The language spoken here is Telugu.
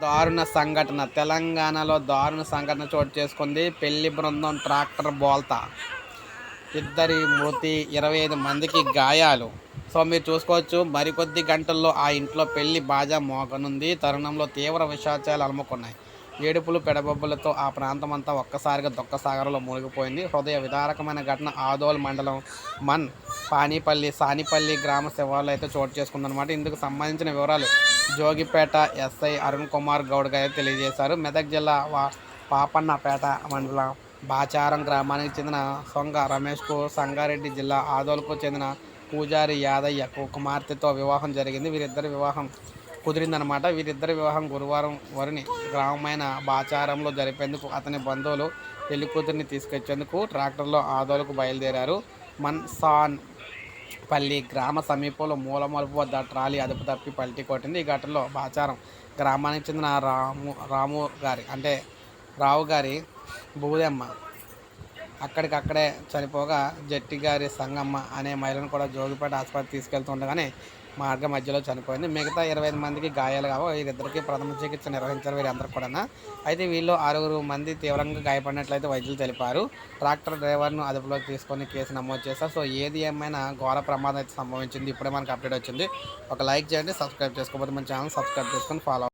దారుణ సంఘటన. తెలంగాణలో దారుణ సంఘటన చోటు చేసుకుంది. పెళ్ళి బృందం ట్రాక్టర్ బోల్తా. ఇద్దరి మృతి ఇరవై ఐదు మందికి గాయాలు. సో మీరు చూసుకోవచ్చు మరికొద్ది గంటల్లో ఆ ఇంట్లో పెళ్ళి బాజా మోగనుంది. తరుణంలో తీవ్ర విషాచాలు అలుముకున్నాయి. ఏడుపులు పెడబొబ్బులతో ఆ ప్రాంతం అంతా ఒక్కసారిగా దొక్కసాగరంలో మునిగిపోయింది. హృదయ విదారకమైన ఘటన ఆదోల్ మండలం మన్ పానీపల్లి సానిపల్లి గ్రామ శివార్లు అయితే చోటు చేసుకుందనమాట ఇందుకు సంబంధించిన వివరాలు జోగిపేట ఎస్ఐ అరుణ్ కుమార్ గౌడ్ గారు తెలియజేశారు. మెదక్ జిల్లా వా పాపన్నపేట మండలం బాచారం గ్రామానికి చెందిన సొంగ రమేష్కు సంగారెడ్డి జిల్లా ఆదోల్కు చెందిన పూజారి యాదయ్యకు కుమార్తెతో వివాహం జరిగింది. వీరిద్దరి వివాహం కుదిరిందనమాట వీరిద్దరి వివాహం గురువారం వరుని గ్రామమైన బాచారంలో జరిపేందుకు అతని బంధువులు పెళ్ళి కూతురిని తీసుకొచ్చేందుకు ట్రాక్టర్లో ఆదోలకు బయలుదేరారు. మన్సాన్ పల్లి గ్రామ సమీపంలో మూలమలుపు వద్ద ట్రాలీ అదుపు తప్పి పల్టీ కొట్టింది. ఈ ఘటనలో బాచారం గ్రామానికి చెందిన రాము రాము గారి అంటే రావు గారి భూదెమ్మ అక్కడికక్కడే చనిపోగా జట్టి గారి సంగమ్మ అనే మహిళను కూడా జోగిపేట ఆసుపత్రికి తీసుకెళ్తుండగానే మార్గ మధ్యలో చనిపోయింది. మిగతా ఇరవై ఐదు మందికి గాయాలు కావు. వీరిద్దరికి ప్రథమ చికిత్స నిర్వహించారు వీరందరూ కూడా అయితే వీళ్ళు ఆరుగురు మంది తీవ్రంగా గాయపడినట్లయితే వైద్యులు తెలిపారు. ట్రాక్టర్ డ్రైవర్ను అదుపులోకి తీసుకొని కేసు నమోదు చేశారు. సో ఏది ఏమైనా ఘోర ప్రమాదం అయితే సంభవించింది ఇప్పుడే మనకు అప్డేట్ వచ్చింది. ఒక లైక్ చేయండి సబ్స్క్రైబ్ చేసుకోకపోతే మన ఛానల్ సబ్స్క్రైబ్ చేసుకొని ఫాలో